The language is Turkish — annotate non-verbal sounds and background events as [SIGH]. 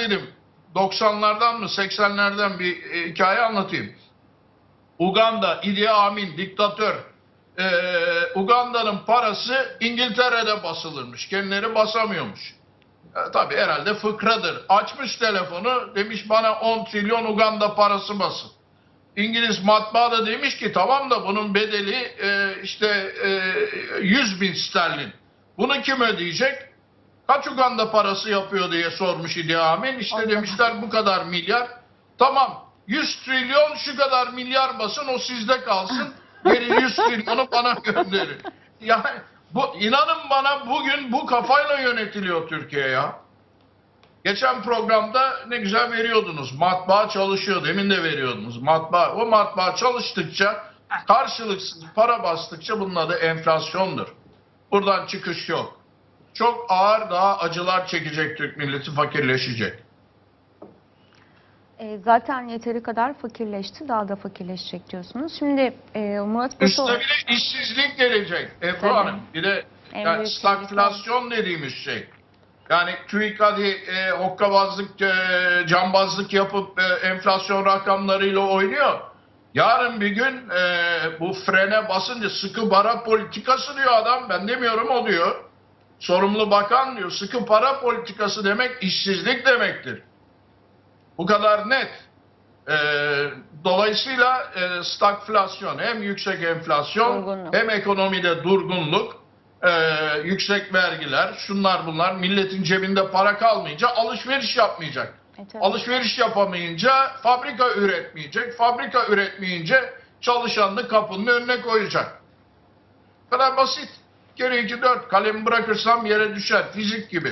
dedim 90'lardan mı 80'lerden bir e, hikaye anlatayım. Uganda, Idi Amin, diktatör. Ee, Uganda'nın parası İngiltere'de basılırmış. Kendileri basamıyormuş. E, tabii herhalde fıkradır. Açmış telefonu demiş bana 10 trilyon Uganda parası basın. İngiliz matbaa da demiş ki tamam da bunun bedeli e, işte e, 100 bin sterlin. Bunu kim ödeyecek? Kaç Uganda parası yapıyor diye sormuş İdi Amin. İşte Allah. demişler bu kadar milyar. Tamam 100 trilyon şu kadar milyar basın o sizde kalsın. [LAUGHS] Geri 100 trilyonu bana gönderin. Yani bu inanın bana bugün bu kafayla yönetiliyor Türkiye ya. Geçen programda ne güzel veriyordunuz. Matbaa çalışıyor. Demin de veriyordunuz. Matbaa. O matbaa çalıştıkça karşılıksız para bastıkça bunun adı enflasyondur. Buradan çıkış yok. Çok ağır daha acılar çekecek Türk milleti fakirleşecek. E, zaten yeteri kadar fakirleşti, daha da fakirleşecek diyorsunuz. Şimdi e, Murat Paşa... Üstüne bir de işsizlik gelecek Ebru. Hanım. Bir de En yani stagflasyon dediğimiz şey. Yani TÜİK hadi e, hokkabazlık, e, cambazlık yapıp e, enflasyon rakamlarıyla oynuyor. Yarın bir gün e, bu frene basınca sıkı para politikası diyor adam. Ben demiyorum o diyor. Sorumlu bakan diyor. Sıkı para politikası demek işsizlik demektir. Bu kadar net. Ee, dolayısıyla e, stagflasyon hem yüksek enflasyon Durgunluk. hem ekonomide durgunluk, e, yüksek vergiler, şunlar bunlar milletin cebinde para kalmayınca alışveriş yapmayacak. E. Alışveriş yapamayınca fabrika üretmeyecek. Fabrika üretmeyince çalışanını kapının önüne koyacak. Bu kadar basit. Kere iki dört kalemi bırakırsam yere düşer. Fizik gibi.